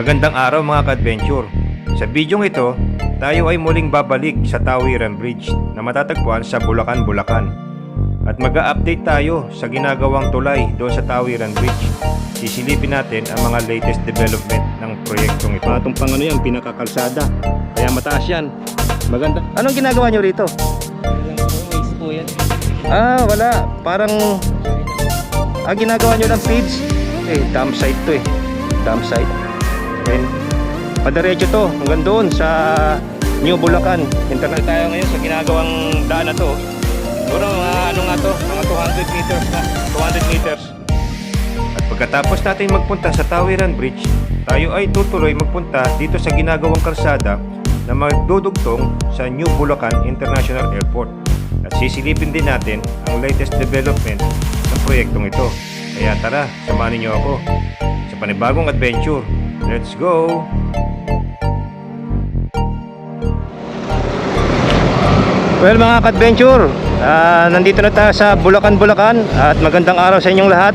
Magandang araw mga ka-adventure. Sa bidyong ito, tayo ay muling babalik sa Tawiran Bridge na matatagpuan sa Bulacan, Bulacan. At mag update tayo sa ginagawang tulay doon sa Tawiran Bridge. Sisilipin natin ang mga latest development ng proyektong ito. Patong pang ano yan, pinakakalsada. Kaya mataas yan. Maganda. Anong ginagawa nyo rito? Waste po yan. Ah, wala. Parang... Ah, ginagawa nyo ng feeds? Eh, dam site to eh. Dam site. And, padaretso to. Hanggang doon sa New Bulacan. Internet tayo ngayon sa ginagawang daan na to. Siguro mga ano nga to, mga 200 meters na. 200 meters. At pagkatapos natin magpunta sa Tawiran Bridge, tayo ay tutuloy magpunta dito sa ginagawang kalsada na magdudugtong sa New Bulacan International Airport. At sisilipin din natin ang latest development ng proyektong ito. Kaya tara, samahan niyo ako sa panibagong adventure. Let's go! Well mga ka-adventure, ah, nandito na tayo sa Bulacan, Bulacan at magandang araw sa inyong lahat.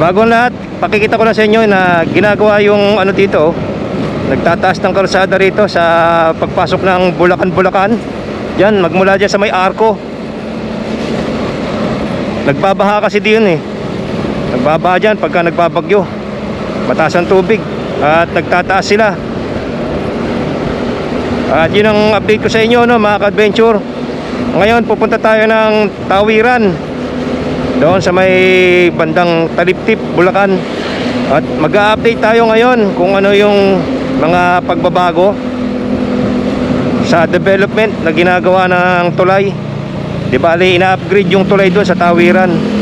Bago ang lahat, pakikita ko lang sa inyo na ginagawa yung ano dito, nagtataas ng kalsada rito sa pagpasok ng Bulacan, Bulacan. Yan, magmula dyan sa may arko. Nagbabaha kasi diyan eh. Nagbabaha dyan pagka nagbabagyo. Mataas ang tubig at nagtataas sila. At yun ang update ko sa inyo no, mga ka-adventure. Ngayon pupunta tayo ng Tawiran. Doon sa may bandang Taliptip, Bulacan. At mag-update tayo ngayon kung ano yung mga pagbabago sa development na ginagawa ng tulay. Di bali, ina-upgrade yung tulay doon sa Tawiran.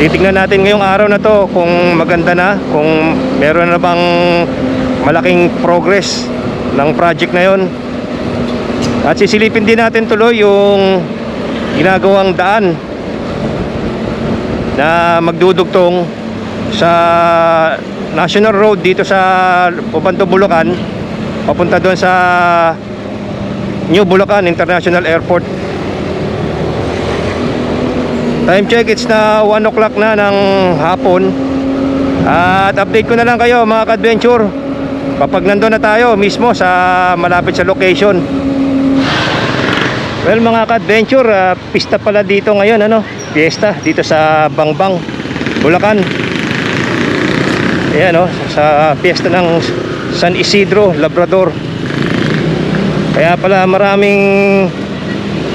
Titingnan natin ngayong araw na to kung maganda na, kung meron na bang malaking progress ng project na yon. At sisilipin din natin tuloy yung ginagawang daan na magdudugtong sa National Road dito sa Pupanto, Bulacan papunta doon sa New Bulacan International Airport Time check, it's na 1 o'clock na ng hapon. At update ko na lang kayo mga ka-adventure. Kapag nandun na tayo mismo sa malapit sa location. Well mga ka-adventure, ah, pista pala dito ngayon ano? Fiesta dito sa Bangbang, Bulacan. Ayan o, sa fiesta ng San Isidro, Labrador. Kaya pala maraming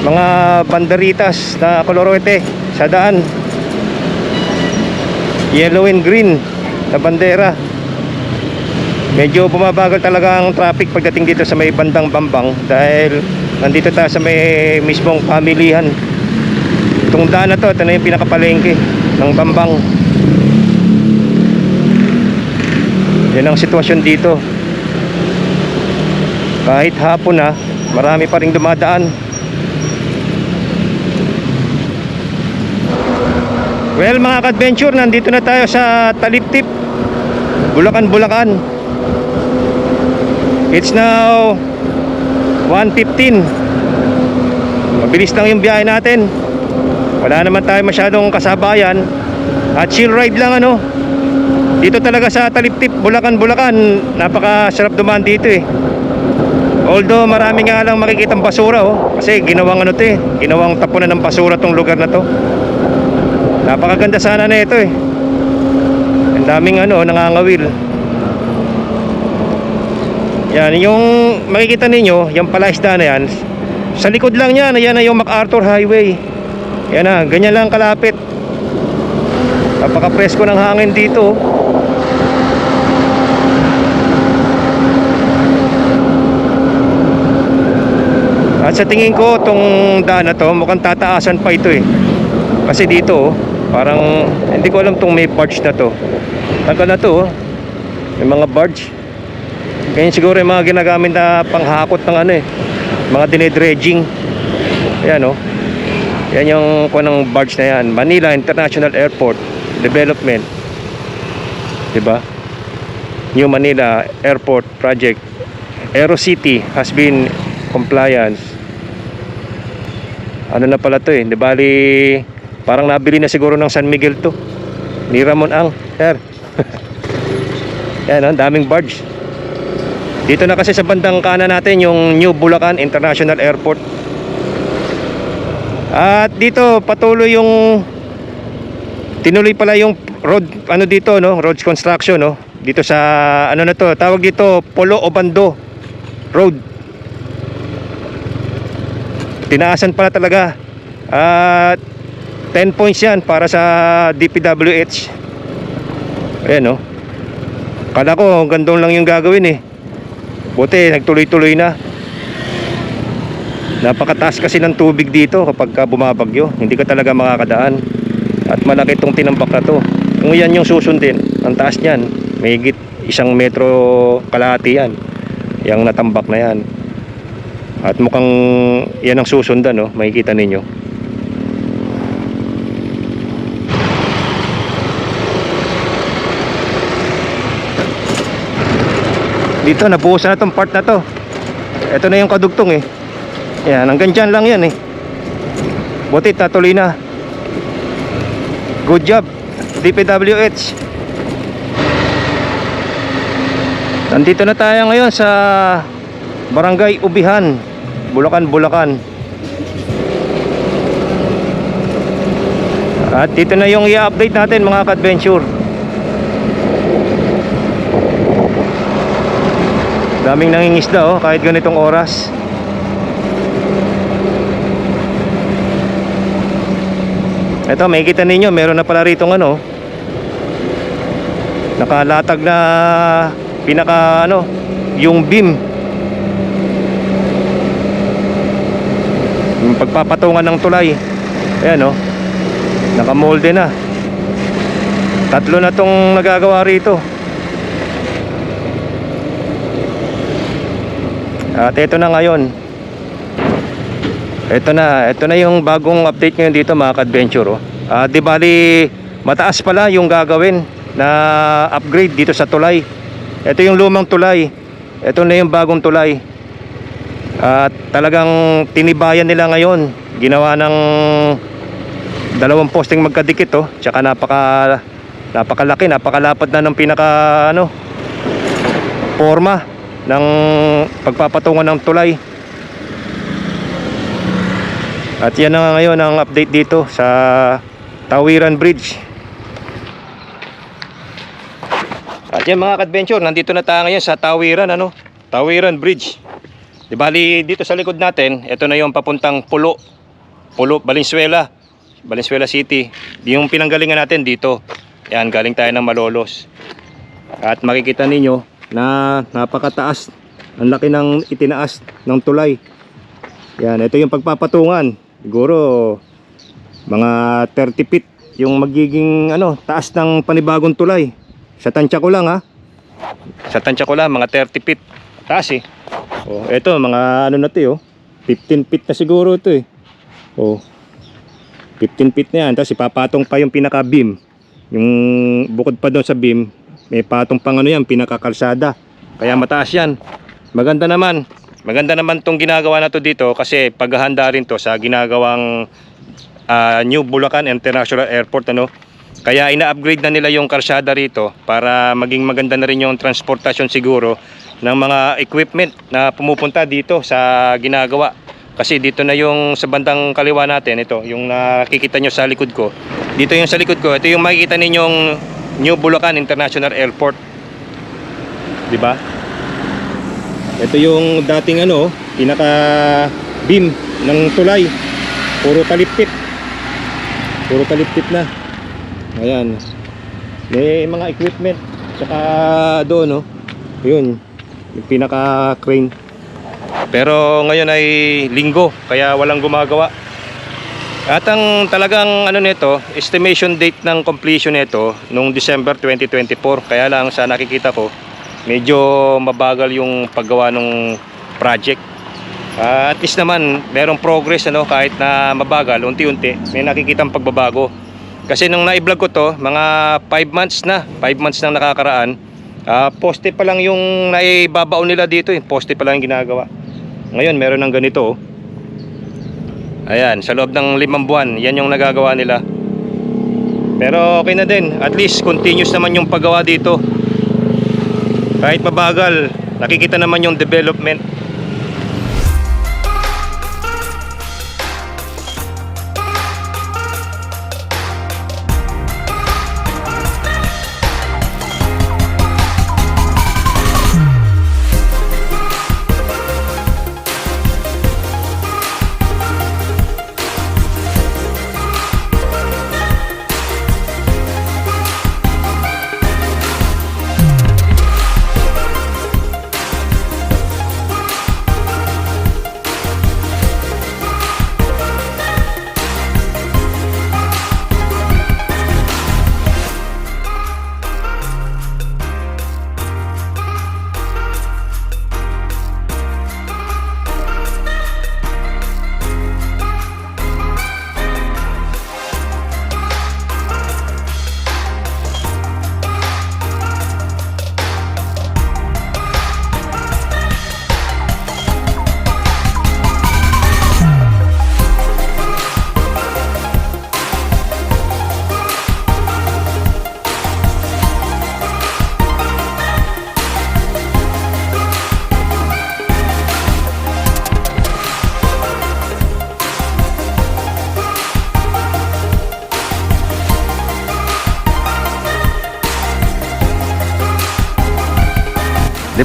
mga banderitas na kolorote sa daan Yellow and green na bandera Medyo bumabagal talaga ang traffic pagdating dito sa may bandang Bambang dahil nandito tayo sa may mismong pamilihan. Itong daan na to, ito na yung pinakapalengke ng Bambang. Yan ang sitwasyon dito. Kahit hapon na, marami pa rin dumadaan. Well mga ka-adventure, nandito na tayo sa Taliptip, Bulacan, Bulacan. It's now 1.15 Mabilis lang yung biyahe natin. Wala naman tayo masyadong kasabayan. At chill ride lang ano? Dito talaga sa Taliptip, Bulacan, Bulacan. Napakasarap dumaan dito eh. Although marami nga lang makikitang basura oh. Kasi ginawang ano to eh. Ginawang tapunan ng basura tong lugar na to Napakaganda sana na ito eh Ang daming ano, nangangawil yan, yung makikita ninyo, yung pala isda na yan, sa likod lang yan, yan na yung MacArthur Highway. Yan na, ganyan lang kalapit. Napaka-presko ng hangin dito. At sa tingin ko, tong daan na to, mukhang tataasan pa ito eh. Kasi dito, oh, parang, hindi ko alam tong may barge na to. Tagal na to, oh. May mga barge. Ganyan siguro yung mga ginagamit na panghakot ng ano eh. Mga dinedredging. Ayan oh. Yan yung kuha ng barge na yan. Manila International Airport Development. 'Di ba? New Manila Airport Project. Aero City has been compliance. Ano na pala to eh. Di bali parang nabili na siguro ng San Miguel to. Ni Ramon Ang. Sir. Yan, oh, daming barge. Dito na kasi sa bandang kanan natin yung New Bulacan International Airport. At dito patuloy yung tinuloy pala yung road ano dito no, roads construction no. Dito sa ano na to, tawag dito Polo Obando Road. Tinaasan pala talaga. At 10 points yan para sa DPWH. Ayan no. Kala ko gandong lang yung gagawin eh. Buti nagtuloy-tuloy na. Napakataas kasi ng tubig dito kapag ka bumabagyo. Hindi ka talaga makakadaan. At malaki itong tinambak na to. Kung yan yung susundin, ang taas niyan, may higit isang metro kalahati yan. Yung natambak na yan. At mukhang yan ang susundan, no? makikita ninyo. Dito, nabuhusan na tong part na to. Ito na yung kadugtong eh. Yan, hanggang dyan lang yan eh. Buti, tatuloy na. Good job, DPWH. Nandito na tayo ngayon sa Barangay Ubihan, Bulacan, Bulacan. At dito na yung i-update natin mga ka-adventure. Daming nangingisda oh, kahit ganitong oras. Ito, makikita ninyo, meron na pala rito ano. Nakalatag na pinaka ano, yung beam. Yung pagpapatungan ng tulay. Ayan oh. Nakamolde na. Tatlo na tong nagagawa rito. At ito na ngayon. Ito na, ito na yung bagong update ngayon dito mga ka-adventure. Oh. Ah, di bali, mataas pala yung gagawin na upgrade dito sa tulay. Ito yung lumang tulay. Ito na yung bagong tulay. At talagang tinibayan nila ngayon. Ginawa ng dalawang posting magkadikit oh. Tsaka napaka napakalaki, napakalapad na ng pinaka ano forma ng pagpapatungan ng tulay. At yan na nga ngayon ang update dito sa Tawiran Bridge. At yan mga ka-adventure, nandito na tayo ngayon sa Tawiran ano, Tawiran Bridge. Di bali dito sa likod natin, ito na yung papuntang Pulo. Pulo, Valenzuela. Valenzuela City. Yung pinanggalingan natin dito. Yan, galing tayo ng Malolos. At makikita ninyo na napakataas. Ang laki ng itinaas ng tulay. Yan, ito yung pagpapatungan. Siguro mga 30 feet yung magiging ano, taas ng panibagong tulay. Sa tansya ko lang ha. Sa tansya ko lang mga 30 feet. Taas eh. Oh, ito mga ano na 'to eh, oh. 15 feet na siguro ito eh. Oh. 15 feet na yan. Tapos ipapatong pa yung pinaka beam. Yung bukod pa doon sa beam, may patong pang ano yan, pinakakalsada. Kaya mataas yan. Maganda naman. Maganda naman tong ginagawa na to dito kasi paghahanda rin to sa ginagawang ah, New Bulacan International Airport ano. Kaya ina-upgrade na nila yung kalsada rito para maging maganda na rin yung transportasyon siguro ng mga equipment na pumupunta dito sa ginagawa. Kasi dito na yung sa bandang kaliwa natin, ito, yung nakikita nyo sa likod ko. Dito yung sa likod ko, ito yung makikita ninyong New Bulacan International Airport. 'Di ba? Ito yung dating ano, pinaka beam ng tulay. Puro taliptip. Puro taliptip na. Ayan. May mga equipment saka doon no. Yun. Yung pinaka crane. Pero ngayon ay linggo kaya walang gumagawa. At ang talagang ano nito, estimation date ng completion nito nung December 2024. Kaya lang sa nakikita ko, medyo mabagal yung paggawa ng project. Ah, at least naman merong progress ano kahit na mabagal unti-unti may nakikitang pagbabago. Kasi nung na-vlog ko to, mga 5 months na, 5 months nang nakakaraan. Ah, poste pa lang yung naibabao nila dito, eh. poste pa lang yung ginagawa. Ngayon meron ng ganito oh. Ayan, sa loob ng limang buwan, yan yung nagagawa nila. Pero okay na din, at least continuous naman yung paggawa dito. Kahit mabagal, nakikita naman yung development.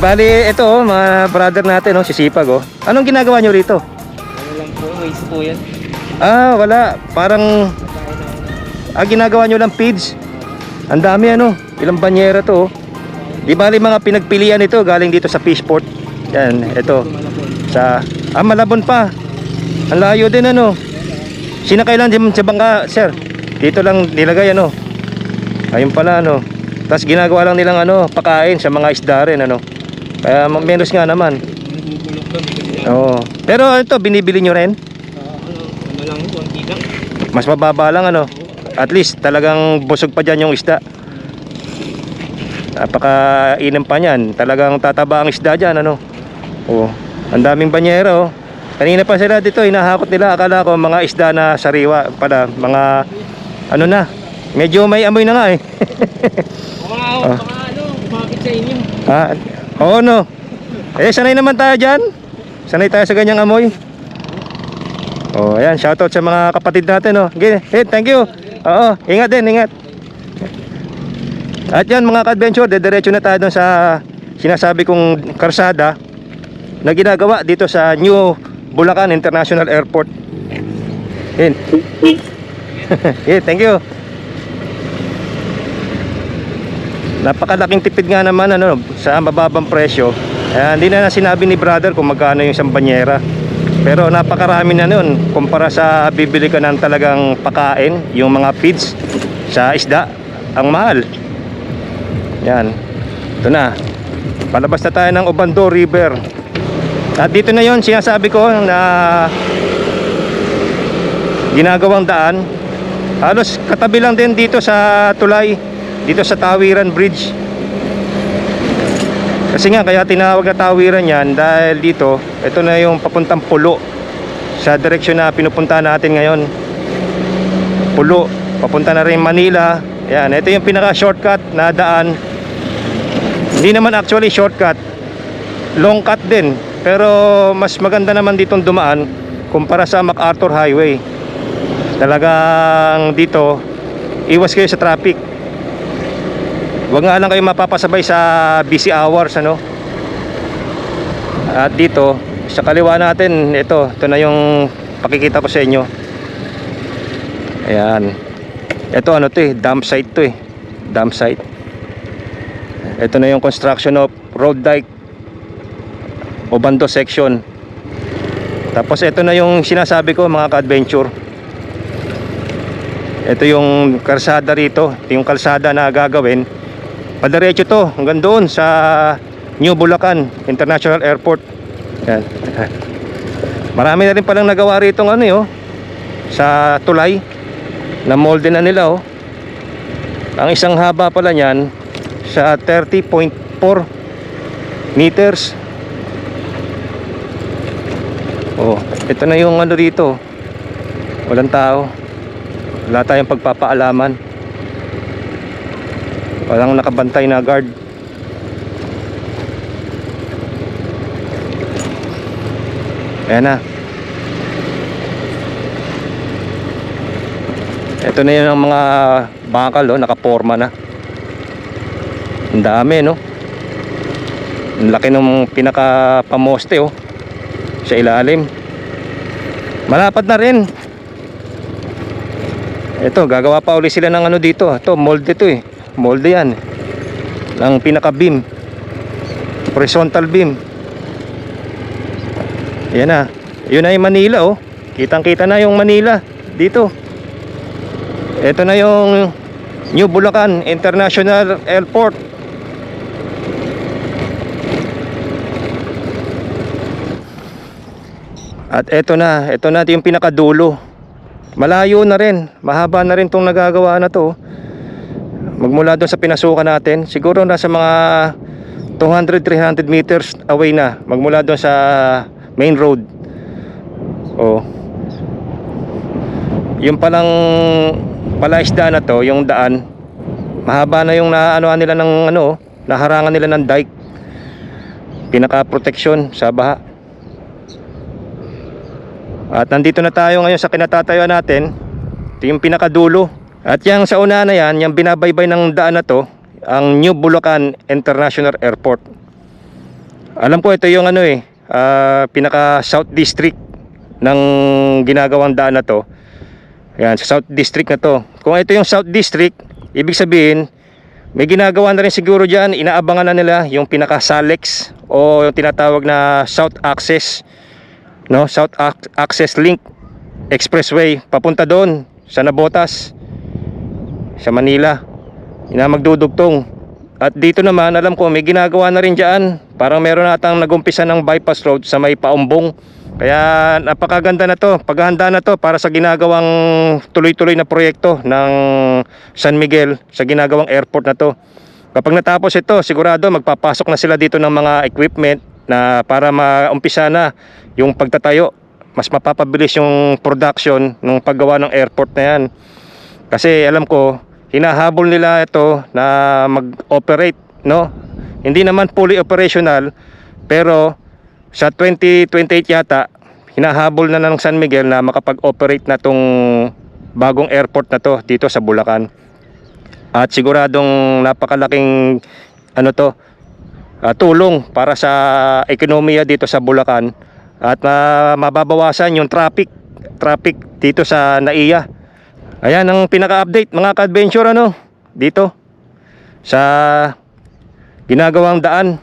Bali, ito oh, mga brother natin, oh, sisipag oh. Anong ginagawa nyo rito? Ano lang po, waste po yan. Ah, wala. Parang, ah, ginagawa nyo lang feeds. Ang dami ano, ilang banyera to oh. Di bali mga pinagpilian ito galing dito sa fishport. Yan, ito. Sa, ah, Malabon pa. Ang layo din ano. Sinakailan din sa bangka, sir. Dito lang nilagay ano. Ayun pala ano. Tapos ginagawa lang nilang ano, pakain sa mga isda rin ano. Kaya menos nga naman. Oo. Pero ito, binibili nyo rin? ah, ano, lang, konti lang. Mas mababa lang ano. At least talagang busog pa dyan yung isda. Napaka inam pa niyan. Talagang tataba ang isda dyan ano. Oo. Ang daming banyera oh. Kanina pa sila dito, hinahakot nila. Akala ko mga isda na sariwa pala. Mga ano na. Medyo may amoy na nga eh. O mga, Ah. ano, kumapit sa inyo. ah, oo no. Eh sanay naman tayo dyan. Sanay tayo sa ganyang amoy. Oh, ayan, shoutout sa mga kapatid natin oh. Hey, thank you. Oo, ingat din, ingat. At yan mga ka-adventure, dediretso na tayo dun sa sinasabi kong karsada na ginagawa dito sa New Bulacan International Airport. Yan. yeah, thank you. Napakalaking tipid nga naman ano, sa mababang presyo. Eh, hindi na, na sinabi ni brother kung magkano yung isang banyera. Pero napakarami na nun kumpara sa bibili ka ng talagang pakain, yung mga feeds sa isda, ang mahal. Yan. Ito na. Palabas na tayo ng Obando River. At dito na yon sinasabi ko na ginagawang daan. Halos katabi lang din dito sa tulay, dito sa Tawiran Bridge. Kasi nga kaya tinawag na tawiran yan dahil dito, ito na yung papuntang Pulo sa direksyon na pinupunta natin ngayon. Pulo, papunta na rin Manila. Yan, ito yung pinaka shortcut na daan. Hindi naman actually shortcut. Long cut din. Pero mas maganda naman ditong dumaan kumpara sa MacArthur Highway. Talagang dito, iwas kayo sa traffic. Huwag nga lang kayo mapapasabay sa busy hours ano. At dito, sa kaliwa natin, ito, ito na yung pakikita ko sa inyo. Ayan. Ito ano to eh, dump site to eh. Dump site. Ito na yung construction of road dike Obando section. Tapos ito na yung sinasabi ko mga ka-adventure. Ito yung kalsada rito, ito yung kalsada na gagawin. Padiretso to hanggang doon sa New Bulacan International Airport. Yan. Marami na rin palang nagawa rito ano yo sa tulay na molde na nila oh. Ang isang haba pala niyan sa 30.4 meters. Oh, ito na yung ano dito. Walang tao. Wala tayong pagpapaalaman walang nakabantay na guard. Ayan na. Ito na yun ang mga bakal oh, nakaporma na. Ang dami no? Ang laki ng pinaka pamoste oh. Sa ilalim. Malapad na rin. Ito gagawa pa uli sila ng ano dito. Ito mold ito eh. Mold yan. Ng pinaka-beam. Horizontal beam. Yan na. Yun yung Manila oh. Kitang kita na yung Manila. Dito. Ito na yung New Bulacan International Airport. At ito na, ito na yung pinakadulo. Malayo na rin, mahaba na rin tong nagagawa na to. Magmula doon sa pinasukan natin, siguro nasa mga 200-300 meters away na. Magmula doon sa main road. Oh. Yung palang palaisda na to, yung daan, mahaba na yung naanoan nila ng ano, naharangan nila ng dike. Pinaka protection sa baha. At nandito na tayo ngayon sa kinatatayuan natin. Ito yung pinakadulo. At yung sa una na yan, yung binabaybay ng daan na to, ang New Bulacan International Airport. Alam ko ito yung ano eh, ah, pinaka South District ng ginagawang daan na to. Yan, sa South District na to. Kung ito yung South District, ibig sabihin, may ginagawa na rin siguro dyan, inaabangan na nila yung pinaka Salex o yung tinatawag na South Access no South Ac- Access Link Expressway papunta doon sa Nabotas sa Manila ina magdudugtong. At dito naman alam ko may ginagawa na rin diyan parang meron natang nagumpisa ng bypass road sa may paumbong. Kaya napakaganda na to paghahanda na to para sa ginagawang tuloy-tuloy na proyekto ng San Miguel sa ginagawang airport na to. Kapag natapos ito sigurado magpapasok na sila dito ng mga equipment na para maumpisa na yung pagtatayo. Mas mapapabilis yung production ng paggawa ng airport na yan. Kasi alam ko hinahabol nila ito na mag-operate no? Hindi naman fully operational pero sa 2028 yata hinahabol na ng San Miguel na makapag-operate na tong bagong airport na to dito sa Bulacan. At siguradong napakalaking ano to ah, tulong para sa ekonomiya dito sa Bulacan. At ma- mababawasan yung traffic traffic dito sa NAIA. Ayan ang pinaka-update mga ka-adventure ano dito sa ginagawang daan.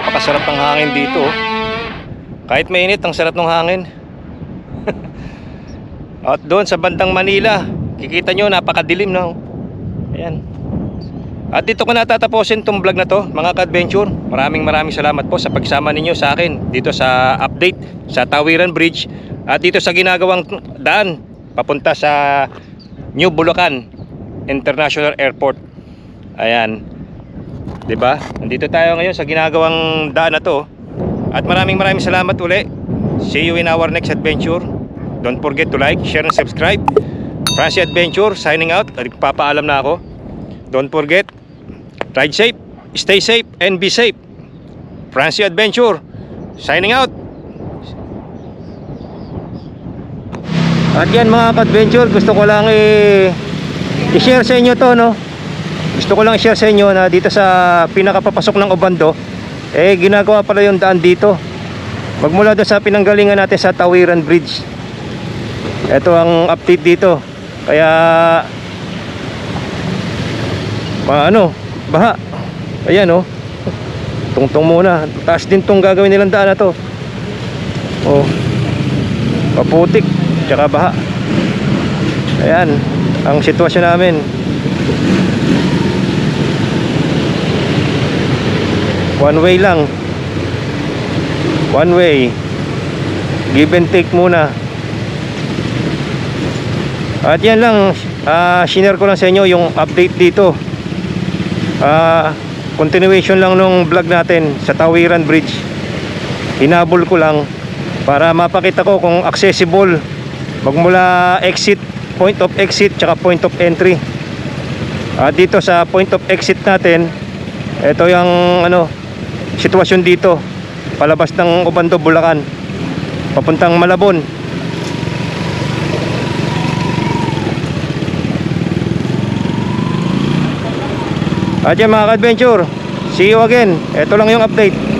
Napakasarap ng hangin dito. oh. Kahit mainit, ang sarap ng hangin. At doon sa bandang Manila, kikita nyo napakadilim na. oh. Ayan. At dito ko natatapusin tong vlog na to, mga ka-adventure. Maraming maraming salamat po sa pagsama ninyo sa akin dito sa update sa Tawiran Bridge at dito sa ginagawang daan papunta sa New Bulacan International Airport. Ayan. 'Di ba? Nandito tayo ngayon sa ginagawang daan na to. At maraming maraming salamat uli. See you in our next adventure. Don't forget to like, share, and subscribe. Francie Adventure signing out. Nagpapaalam na ako. Don't forget, ride safe, stay safe, and be safe. Francie Adventure Signing out. At yan mga ka-adventure, gusto ko lang i-share sa inyo to, no? Gusto ko lang i-share sa inyo na dito sa pinakapapasok ng Obando, eh ginagawa pala yung daan dito. Magmula doon sa pinanggalingan natin sa Tawiran Bridge. Ito ang update dito. Kaya paano? Baha. Ayan oh. Tungtong muna. Taas din tong gagawin nilang daan na to. Oh. Paputik. Tsaka baha. Ayan. Ang sitwasyon namin. One way lang. One way. Give and take muna. At yan lang. ah shinare ko lang sa inyo yung update dito. Ah, continuation lang nung vlog natin sa Tawiran Bridge. Hinabol ko lang para mapakita ko kung accessible magmula exit, point of exit, tsaka point of entry. At dito sa point of exit natin, ito yung ano, sitwasyon dito. Palabas ng Obando, Bulacan. Papuntang Malabon. At yan mga ka-adventure, see you again. Ito lang yung update.